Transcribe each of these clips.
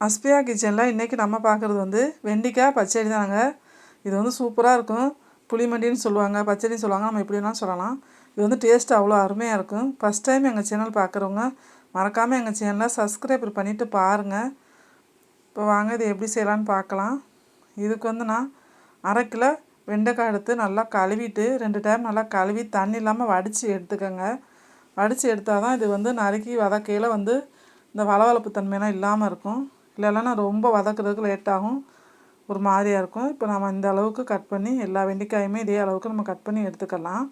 அஸ்பியா கிச்சனில் இன்றைக்கி நம்ம பார்க்குறது வந்து வெண்டைக்காய் பச்சடி தாங்க. இது வந்து சூப்பராக இருக்கும். புளிமண்டின்னு சொல்லுவாங்க பச்சடின்னு சொல்லுவாங்க. நம்ம எப்படி வேணாலும் சொல்லலாம். இது வந்து டேஸ்ட் அவ்வளோ அருமையாக இருக்கும். ஃபஸ்ட் டைம் எங்கள் சேனல் பார்க்குறவங்க மறக்காமல் எங்கள் சேனலை சப்ஸ்கிரைப் பண்ணிவிட்டு பாருங்கள் இப்போ வாங்க இது எப்படி செய்யலான்னு பார்க்கலாம் இதுக்கு வந்து நான் அரை கிலோ வெண்டைக்காய் எடுத்து நல்லா கழுவிட்டு ரெண்டு டைம் நல்லா கழுவி தண்ணி இல்லாமல் வடித்து எடுத்துக்கோங்க. வடித்து எடுத்தால் தான் இது வந்து நறுக்கி வதக்கையில் வந்து இந்த வளவளப்பு தன்மையெல்லாம் இல்லாமல் இருக்கும். இல்லைன்னா ரொம்ப வதக்குறதுக்கு லேட் ஆகும். ஒரு மாதிரியாக இருக்கும். இப்போ நம்ம இந்த அளவுக்கு கட் பண்ணி எல்லா வெண்டைக்காயுமே இதே அளவுக்கு நம்ம கட் பண்ணி எடுத்துக்கலாம்.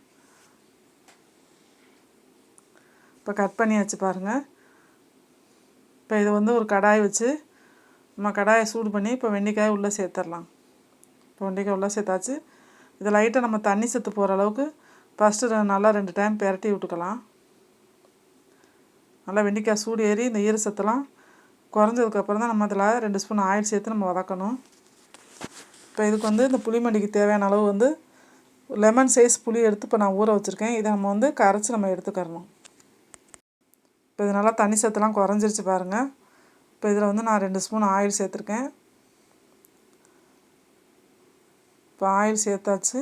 இப்போ கட் பண்ணியாச்சு பாருங்கள் இப்போ இதை வந்து ஒரு கடாய் வச்சு நம்ம கடாயை சூடு பண்ணி இப்போ வெண்டைக்காயை உள்ளே சேர்த்துடலாம். இப்போ வெண்டைக்காய் உள்ளே சேர்த்தாச்சு. இது லைட்டாக நம்ம தண்ணி செத்து போகிற அளவுக்கு ஃபஸ்ட்டு நல்லா ரெண்டு டைம் பெரட்டி விட்டுக்கலாம். நல்லா வெண்டைக்காய் சூடு ஏறி இந்த ஈர சத்தெல்லாம் குறைஞ்சதுக்கப்புறம் தான் நம்ம அதில் ரெண்டு ஸ்பூன் ஆயில் சேர்த்து நம்ம வதக்கணும். இப்போ இதுக்கு வந்து இந்த புளிமண்டிக்கு தேவையான அளவு வந்து லெமன் சைஸ் புளி எடுத்து இப்போ நான் ஊற வச்சுருக்கேன். இதை நம்ம வந்து கரைச்சி நம்ம எடுத்துக்கரணும் இப்போ இது நல்லா தண்ணி சத்துலாம் குறைஞ்சிருச்சு பாருங்கள் இப்போ இதில் வந்து நான் ரெண்டு ஸ்பூன் ஆயில் சேர்த்துருக்கேன். இப்போ ஆயில் சேர்த்தாச்சு.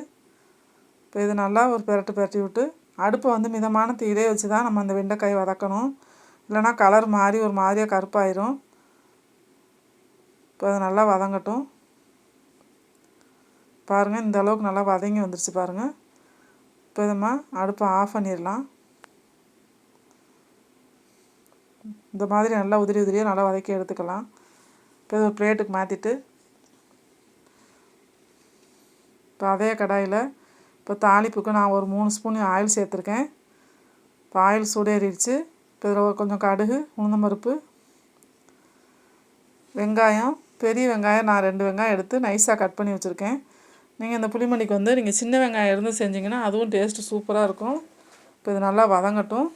இப்போ இது நல்லா ஒரு பெரட்டு பெரட்டி விட்டு அடுப்பை வந்து மிதமான தீயிலே வச்சு தான் நம்ம அந்த வெண்டைக்காய் வதக்கணும். இல்லைனா கலர் மாறி ஒரு மாதிரியாக கருப்பாயிரும். இப்போ அது நல்லா வதங்கட்டும். பாருங்கள் இந்த அளவுக்கு நல்லா வதங்கி வந்துருச்சு பாருங்கள் இப்போ நம்ம அடுப்பை ஆஃப் பண்ணிடலாம். இந்த மாதிரி நல்லா உதிரி உதிரியாக நல்லா வதக்கி எடுத்துக்கலாம். இப்போ ஒரு பிளேட்டுக்கு மாற்றிட்டு இப்போ அதே கடாயில் இப்போ தாளிப்புக்கு நான் ஒரு மூணு ஸ்பூன் ஆயில் சேர்த்துருக்கேன். இப்போ ஆயில் சூடேறிடுச்சு. இப்போ இதில் கொஞ்சம் கடுகு உளுந்தம்பருப்பு வெங்காயம் பெரிய வெங்காயம் நான் ரெண்டு வெங்காயம் எடுத்து நைஸாக கட் பண்ணி வச்சுருக்கேன். நீங்கள் இந்த புளிமணிக்கு வந்து நீங்கள் சின்ன வெங்காயம் இருந்து செஞ்சிங்கன்னா அதுவும் டேஸ்ட்டு சூப்பராக இருக்கும். இப்போ இது நல்லா வதங்கட்டும்.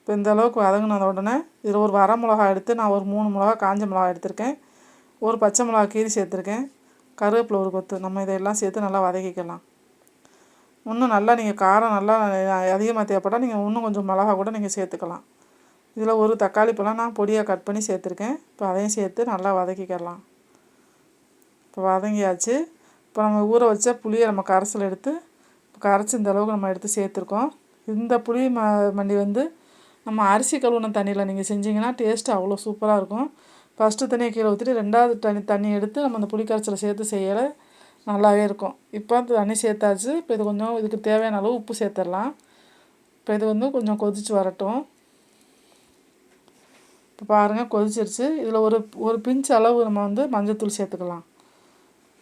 இப்போ இந்த அளவுக்கு வதங்கின உடனே இதில் ஒரு வர மிளகா எடுத்து நான் ஒரு மூணு மிளகா காஞ்ச மிளகா எடுத்திருக்கேன். ஒரு பச்சை மிளகா கீரி சேர்த்துருக்கேன். கருவேப்பிலை ஒரு கொத்து. நம்ம இதையெல்லாம் சேர்த்து நல்லா வதக்கிக்கலாம். இன்னும் நல்லா நீங்கள் காரம் நல்லா அதிகமாக தேவைப்பட்டால் நீங்கள் இன்னும் கொஞ்சம் மிளகா கூட நீங்கள் சேர்த்துக்கலாம். இதில் ஒரு தக்காளி பழம் நான் பொடியாக கட் பண்ணி சேர்த்துருக்கேன். இப்போ அதையும் சேர்த்து நல்லா வதக்கிக்கலாம். இப்போ வதங்கியாச்சு. இப்போ நம்ம ஊற வச்ச புளியை நம்ம கரைசல் எடுத்து கரைச்சி இந்த அளவுக்கு நம்ம எடுத்து சேர்த்துருக்கோம். இந்த புளி ம மண்டி வந்து நம்ம அரிசி கழுவுன தண்ணியில் நீங்கள் செஞ்சிங்கன்னா டேஸ்ட்டு அவ்வளோ சூப்பராக இருக்கும். ஃபஸ்ட்டு தண்ணியை கீழே ஊற்றிட்டு ரெண்டாவது தண்ணி தண்ணி எடுத்து நம்ம அந்த புளி கரைச்சலை சேர்த்து செய்யலை. நல்லாவே இருக்கும். இப்போ தண்ணி சேர்த்தாச்சு. இப்போ இது கொஞ்சம் இதுக்கு தேவையான அளவு உப்பு சேர்த்துடலாம். இப்போ இது வந்து கொஞ்சம் கொதித்து வரட்டும். இப்போ பாருங்கள் கொதிச்சிருச்சு. இதில் ஒரு ஒரு பிஞ்ச் அளவு நம்ம வந்து மஞ்சத்தூள் சேர்த்துக்கலாம்.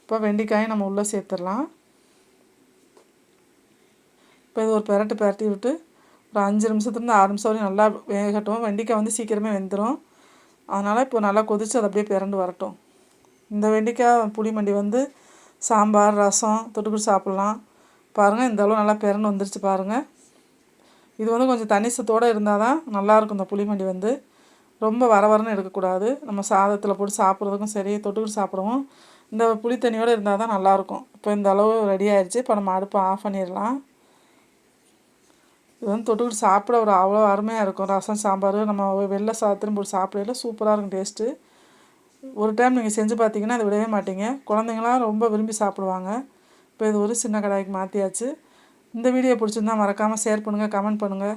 இப்போ வெண்டைக்காயும் நம்ம உள்ளே சேர்த்துடலாம். இப்போ இது ஒரு பெரட்டு பெரட்டி விட்டு ஒரு அஞ்சு நிமிஷத்துலேருந்து ஆறு நிமிஷம் வரையும் நல்லா வேகட்டும். வெண்டைக்காய் வந்து சீக்கிரமே வெந்துடும் அதனால் இப்போ நல்லா கொதித்து அது அப்படியே பிறண்டு வரட்டும். இந்த வெண்டைக்காய் புளிமண்டி வந்து சாம்பார் ரசம் தொட்டுக்கிட்டு சாப்பிட்லாம். பாருங்கள் இந்த அளவு நல்லா பெருன்னு வந்துருச்சு பாருங்கள் இது வந்து கொஞ்சம் தண்ணி சத்தோடு இருந்தால் தான் நல்லாயிருக்கும் இந்த புளிமண்டி வந்து. ரொம்ப வர வரன்னு எடுக்கக்கூடாது. நம்ம சாதத்தில் போட்டு சாப்பிட்றதுக்கும் சரி தொட்டுக்கிட்டு சாப்பிடுவோம் இந்த புளி தண்ணியோடு இருந்தால் தான் நல்லாயிருக்கும். இப்போ இந்த அளவு ரெடி ஆயிடுச்சு இப்போ நம்ம அடுப்பை ஆஃப் பண்ணிடலாம். இது வந்து தொட்டுக்கிட்டு சாப்பிட ஒரு அவ்வளோ அருமையாக இருக்கும். ரசம் சாம்பார் நம்ம வெள்ளை சாதத்துன்னு போட்டு சாப்பிடல சூப்பராக இருக்கும் டேஸ்ட்டு ஒரு டைம் நீங்கள் செஞ்சு பார்த்தீங்கன்னா அதை விடவே மாட்டீங்க. குழந்தைங்களாம் ரொம்ப விரும்பி சாப்பிடுவாங்க. இப்போ இது ஒரு சின்ன கடாய்க்கு மாற்றியாச்சு இந்த வீடியோ பிடிச்சிருந்தா மறக்காமல் ஷேர் பண்ணுங்கள் கமெண்ட் பண்ணுங்கள்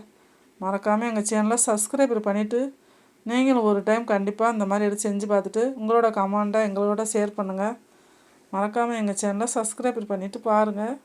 மறக்காமல் எங்கள் சேனலை சப்ஸ்கிரைபர் பண்ணிவிட்டு நீங்களும் ஒரு டைம் கண்டிப்பாக இந்த மாதிரி எடுத்து செஞ்சு பார்த்துட்டு உங்களோட கமெண்ட்டை எங்களோட ஷேர் பண்ணுங்கள் மறக்காமல் எங்கள் சேனலை சப்ஸ்கிரைபர் பண்ணிவிட்டு பாருங்கள்